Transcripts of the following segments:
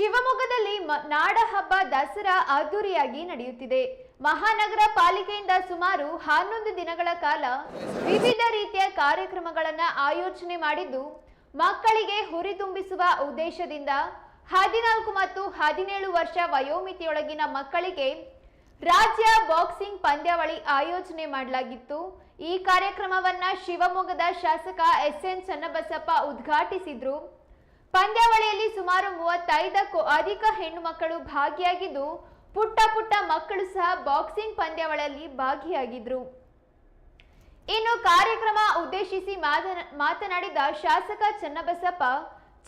ಶಿವಮೊಗ್ಗದಲ್ಲಿ ನಾಡಹಬ್ಬ ದಸರಾ ಅದ್ದೂರಿಯಾಗಿ ನಡೆಯುತ್ತಿದೆ. ಮಹಾನಗರ ಪಾಲಿಕೆಯಿಂದ ಸುಮಾರು ಹನ್ನೊಂದು ದಿನಗಳ ಕಾಲ ವಿವಿಧ ರೀತಿಯ ಕಾರ್ಯಕ್ರಮಗಳನ್ನು ಆಯೋಜನೆ ಮಾಡಿದ್ದು, ಮಕ್ಕಳಿಗೆ ಹುರಿದುಂಬಿಸುವ ಉದ್ದೇಶದಿಂದ ಹದಿನಾಲ್ಕು ಮತ್ತು ಹದಿನೇಳು ವರ್ಷ ವಯೋಮಿತಿಯೊಳಗಿನ ಮಕ್ಕಳಿಗೆ ರಾಜ್ಯ ಬಾಕ್ಸಿಂಗ್ ಪಂದ್ಯಾವಳಿ ಆಯೋಜನೆ ಮಾಡಲಾಗಿತ್ತು. ಈ ಕಾರ್ಯಕ್ರಮವನ್ನ ಶಿವಮೊಗ್ಗದ ಶಾಸಕ ಎಸ್ ಎನ್ ಚನ್ನಬಸಪ್ಪ ಉದ್ಘಾಟಿಸಿದ್ರು. ಪಂದ್ಯಾವಳಿಯಲ್ಲಿ ಸುಮಾರು ಮೂವತ್ತೈದಕ್ಕೂ ಅಧಿಕ ಹೆಣ್ಣು ಮಕ್ಕಳು ಭಾಗಿಯಾಗಿದ್ದು, ಪುಟ್ಟ ಪುಟ್ಟ ಮಕ್ಕಳು ಸಹ ಬಾಕ್ಸಿಂಗ್ ಪಂದ್ಯಾವಳಿಯಲ್ಲಿ ಭಾಗಿಯಾಗಿದ್ರು. ಇನ್ನು ಕಾರ್ಯಕ್ರಮ ಉದ್ದೇಶಿಸಿ ಮಾತನ- ಮಾತನಾಡಿದ ಶಾಸಕ ಚನ್ನಬಸಪ್ಪ,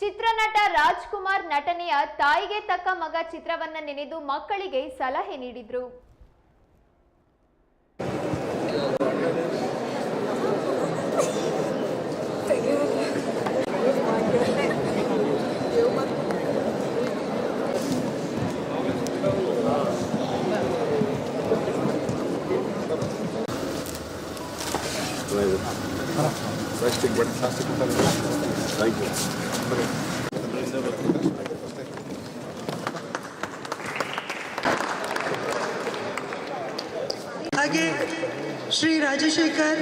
ಚಿತ್ರನಟ ರಾಜ್ಕುಮಾರ್ ನಟನೆಯ ತಾಯಿಗೆ ತಕ್ಕ ಮಗ ಚಿತ್ರವನ್ನ ನೆನೆದು ಮಕ್ಕಳಿಗೆ ಸಲಹೆ ನೀಡಿದ್ರು. plastic but plastic thank you ಹಾಗೆ ಶ್ರೀ ರಾಜಶೇಖರ್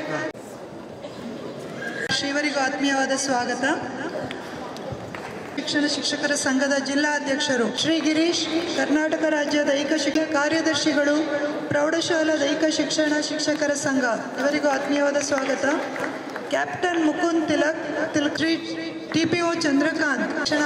ಶ್ರೀವರಿಗೂ ಆತ್ಮೀಯವಾದ ಸ್ವಾಗತ ಶಿಕ್ಷಣ ಶಿಕ್ಷಕರ ಸಂಘದ ಜಿಲ್ಲಾ ಅಧ್ಯಕ್ಷರು ಶ್ರೀ ಗಿರೀಶ್, ಕರ್ನಾಟಕ ರಾಜ್ಯ ದೈಹಿಕ ಶಿಕ್ಷಣ ಕಾರ್ಯದರ್ಶಿಗಳು, ಪ್ರೌಢಶಾಲಾ ದೈಹಿಕ ಶಿಕ್ಷಣ ಶಿಕ್ಷಕರ ಸಂಘ. ಇವರಿಗೂ ಆತ್ಮೀಯವಾದ ಸ್ವಾಗತ. Captain Mukund Tilak Tilak Shri T P O Chandrakant, ಶಿಕ್ಷಣ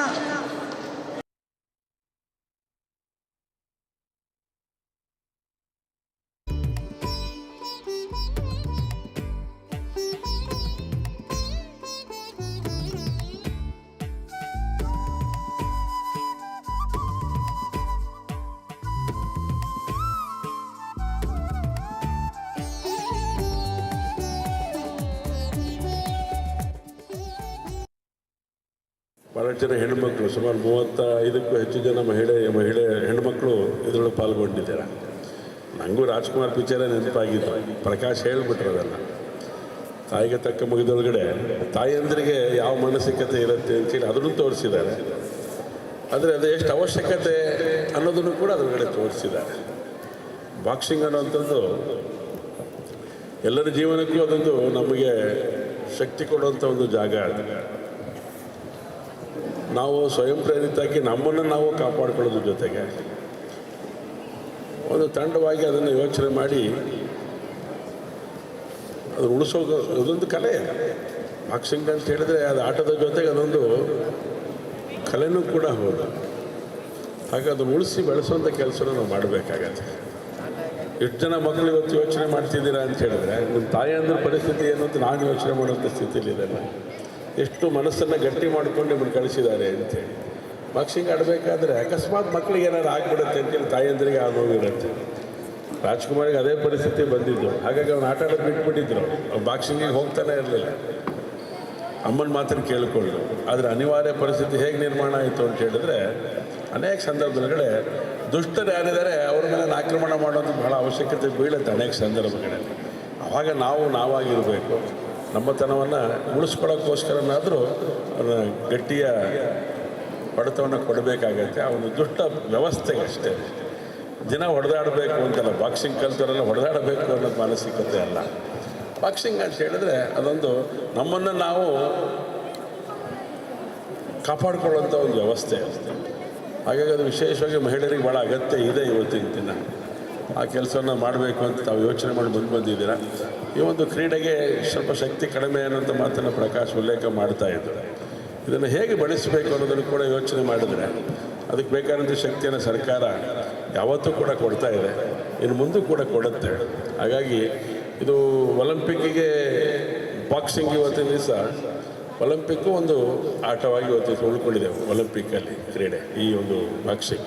ಭಾಳ ಜನ ಹೆಣ್ಮಕ್ಳು ಸುಮಾರು ಮೂವತ್ತ ಐದಕ್ಕೂ ಹೆಚ್ಚು ಜನ ಮಹಿಳೆ ಮಹಿಳೆ ಹೆಣ್ಮಕ್ಳು ಇದರೊಳಗೆ ಪಾಲ್ಗೊಂಡಿದ್ದಾರೆ. ನನಗೂ ರಾಜ್ಕುಮಾರ್ ಪಿಚ್ಚರೇ ನೆನಪಾಗಿದ್ದು. ಪ್ರಕಾಶ್ ಹೇಳ್ಬಿಟ್ರು ಅದನ್ನು ತಾಯಿಗೆ ತಕ್ಕ ಮುಗಿದೊಳಗಡೆ ತಾಯಿಯಂದ್ರಿಗೆ ಯಾವ ಮಾನಸಿಕತೆ ಇರುತ್ತೆ ಅಂತೇಳಿ ಅದನ್ನು ತೋರಿಸಿದ್ದಾರೆ. ಆದರೆ ಅದು ಎಷ್ಟು ಅವಶ್ಯಕತೆ ಅನ್ನೋದನ್ನು ಕೂಡ ಅದರೊಳಗಡೆ ತೋರಿಸಿದ್ದಾರೆ. ಬಾಕ್ಸಿಂಗ್ ಅನ್ನೋಂಥದ್ದು ಎಲ್ಲರ ಜೀವನಕ್ಕೂ ಅದೊಂದು ನಮಗೆ ಶಕ್ತಿ ಕೊಡುವಂಥ ಒಂದು ಜಾಗ ಅದು. ನಾವು ಸ್ವಯಂ ಪ್ರೇರಿತಾಗಿ ನಮ್ಮನ್ನು ನಾವು ಕಾಪಾಡ್ಕೊಳ್ಳೋದ್ರ ಜೊತೆಗೆ ಒಂದು ತಂಡವಾಗಿ ಅದನ್ನು ಯೋಚನೆ ಮಾಡಿ ಅದು ಉಳಿಸೋ ಅದೊಂದು ಕಲೆ. ಬಾಕ್ಸಿಂಗ್ ಅಂತ ಹೇಳಿದ್ರೆ ಅದು ಆಟದ ಜೊತೆಗೆ ಅದೊಂದು ಕಲೆನೂ ಕೂಡ ಹೌದು. ಹಾಗೆ ಅದು ಉಳಿಸಿ ಬೆಳೆಸುವಂಥ ಕೆಲಸನ ನಾವು ಮಾಡಬೇಕಾಗತ್ತೆ. ಎಷ್ಟು ಜನ ಮಕ್ಕಳು ಇವತ್ತು ಯೋಚನೆ ಮಾಡ್ತಿದ್ದೀರಾ ಅಂತ ಹೇಳಿದ್ರೆ, ನಿಮ್ಮ ತಾಯಿಯಂದ್ರ ಪರಿಸ್ಥಿತಿ ಏನು ಅಂತ ನಾನು ಯೋಚನೆ ಮಾಡುವಂಥ ಸ್ಥಿತಿಲಿದೆ ಎಷ್ಟು ಮನಸ್ಸನ್ನು ಗಟ್ಟಿ ಮಾಡ್ಕೊಂಡು ನಿಮ್ಮನ್ನು ಕಳಿಸಿದ್ದಾರೆ ಅಂತೇಳಿ ಬಾಕ್ಸಿಂಗ್ ಆಡಬೇಕಾದ್ರೆ ಅಕಸ್ಮಾತ್ ಮಕ್ಕಳಿಗೆ ಏನಾದ್ರು ಆಗ್ಬಿಡುತ್ತೆ ಅಂತೇಳಿ ತಾಯಂದ್ರಿಗೆ ಆ ನೋವಿರುತ್ತೆ ರಾಜ್ಕುಮಾರಿಗೆ ಅದೇ ಪರಿಸ್ಥಿತಿ ಬಂದಿದ್ದು. ಹಾಗಾಗಿ ಅವ್ನು ಆಟ ಆಡೋದು ಬಿಟ್ಬಿಟ್ಟಿದ್ರು. ಅವ್ನು ಬಾಕ್ಸಿಂಗಿಗೆ ಹೋಗ್ತಾನೆ ಇರಲಿಲ್ಲ. ಅಮ್ಮನ ಮಾತ್ರ ಕೇಳಿಕೊಳ್ಳು ಆದರೆ ಅನಿವಾರ್ಯ ಪರಿಸ್ಥಿತಿ ಹೇಗೆ ನಿರ್ಮಾಣ ಆಯಿತು ಅಂತ ಹೇಳಿದ್ರೆ, ಅನೇಕ ಸಂದರ್ಭದೊಳಗಡೆ ದುಷ್ಟರು ಯಾರಿದ್ದಾರೆ ಅವ್ರ ಮೇಲೆ ಆಕ್ರಮಣ ಮಾಡೋದು ಬಹಳ ಅವಶ್ಯಕತೆ ಬೀಳುತ್ತೆ ಅನೇಕ ಸಂದರ್ಭಗಳಲ್ಲಿ. ಆವಾಗ ನಾವು ನಾವಾಗಿರಬೇಕು. ನಮ್ಮತನವನ್ನು ಉಳಿಸ್ಕೊಳ್ಳೋಕ್ಕೋಸ್ಕರನಾದರೂ ಗಟ್ಟಿಯ ಹೊಡೆತವನ್ನು ಕೊಡಬೇಕಾಗತ್ತೆ. ಆ ಒಂದು ದುಷ್ಟ ವ್ಯವಸ್ಥೆ ಅಷ್ಟೇ. ದಿನ ಹೊಡೆದಾಡಬೇಕು ಅಂತಲ್ಲ ಬಾಕ್ಸಿಂಗ್ ಕಲ್ತರೆಲ್ಲ ಹೊಡೆದಾಡಬೇಕು ಅನ್ನೋದು ಮಾನಸಿಕತೆ ಅಲ್ಲ. ಬಾಕ್ಸಿಂಗ್ ಅಂತ ಹೇಳಿದ್ರೆ ಅದೊಂದು ನಮ್ಮನ್ನು ನಾವು ಕಾಪಾಡಿಕೊಳ್ಳುವಂಥ ಒಂದು ವ್ಯವಸ್ಥೆ ಹಾಗಾಗಿ ಅದು ವಿಶೇಷವಾಗಿ ಮಹಿಳೆಯರಿಗೆ ಭಾಳ ಅಗತ್ಯ ಇದೆ ಇವತ್ತಿನ ದಿನ. ಆ ಕೆಲಸವನ್ನು ಮಾಡಬೇಕು ಅಂತ ತಾವು ಯೋಚನೆ ಮಾಡಿ ಬಂದು ಬಂದಿದ್ದೀರಾ? ಈ ಒಂದು ಕ್ರೀಡೆಗೆ ಸ್ವಲ್ಪ ಶಕ್ತಿ ಕಡಿಮೆ ಅನ್ನೋಂಥ ಮಾತನ್ನು ಪ್ರಕಾಶ್ ಉಲ್ಲೇಖ ಮಾಡ್ತಾ ಇದ್ದರು. ಇದನ್ನು ಹೇಗೆ ಬಳಸಬೇಕು ಅನ್ನೋದನ್ನು ಕೂಡ ಯೋಚನೆ ಮಾಡಿದರೆ ಅದಕ್ಕೆ ಬೇಕಾದಂಥ ಶಕ್ತಿಯನ್ನು ಸರ್ಕಾರ ಯಾವತ್ತೂ ಕೂಡ ಕೊಡ್ತಾ ಇದೆ, ಇನ್ನು ಮುಂದೆ ಕೂಡ ಕೊಡುತ್ತೆ. ಹಾಗಾಗಿ ಇದು ಒಲಿಂಪಿಕ್ಕಿಗೆ ಬಾಕ್ಸಿಂಗ್ ಇವತ್ತಿನ ದಿವಸ ಒಲಿಂಪಿಕ್ಕು ಒಂದು ಆಟವಾಗಿ ಇವತ್ತು ಉಳ್ಕೊಂಡಿದೆ ಒಲಿಂಪಿಕ್ಕಲ್ಲಿ ಕ್ರೀಡೆ, ಈ ಒಂದು ಬಾಕ್ಸಿಂಗ್.